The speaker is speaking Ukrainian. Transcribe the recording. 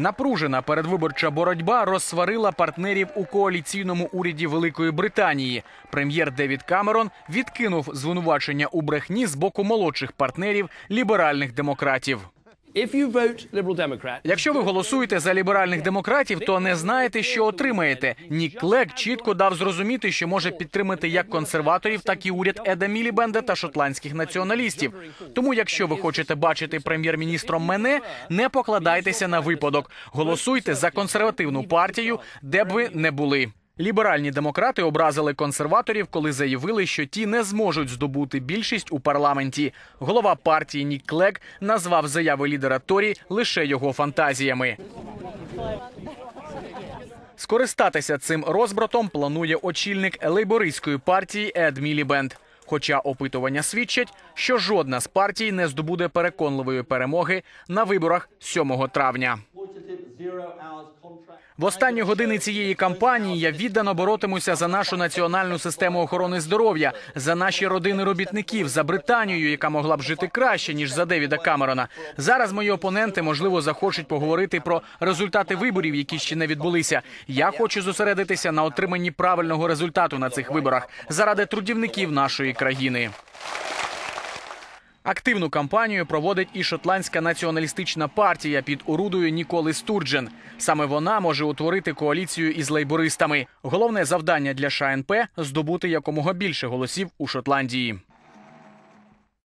Напружена передвиборча боротьба розсварила партнерів у коаліційному уряді Великої Британії. Прем'єр Девід Камерон відкинув звинувачення у брехні з боку молодших партнерів ліберальних демократів. Якщо ви голосуєте за ліберальних демократів, то не знаєте, що отримаєте. Нік Клек чітко дав зрозуміти, що може підтримати як консерваторів, так і уряд Еда Мілібенда та шотландських націоналістів. Тому, якщо ви хочете бачити прем'єр-міністром мене, не покладайтеся на випадок. Голосуйте за консервативну партію, де б ви не були. Ліберальні демократи образили консерваторів, коли заявили, що ті не зможуть здобути більшість у парламенті. Голова партії Нік Клек назвав заяви лідера Торі лише його фантазіями. Скористатися цим розбратом планує очільник лейбористської партії Ед Мілібенд. Хоча опитування свідчать, що жодна з партій не здобуде переконливої перемоги на виборах 7 травня. В останні години цієї кампанії я віддано боротимуся за нашу національну систему охорони здоров'я, за наші родини робітників, за Британію, яка могла б жити краще ніж за Девіда Камерона. Зараз мої опоненти можливо захочуть поговорити про результати виборів, які ще не відбулися. Я хочу зосередитися на отриманні правильного результату на цих виборах заради трудівників нашої країни. Активну кампанію проводить і шотландська націоналістична партія під орудою Ніколи Стурджен. Саме вона може утворити коаліцію із лейбористами. Головне завдання для ШНП – здобути якомога більше голосів у Шотландії.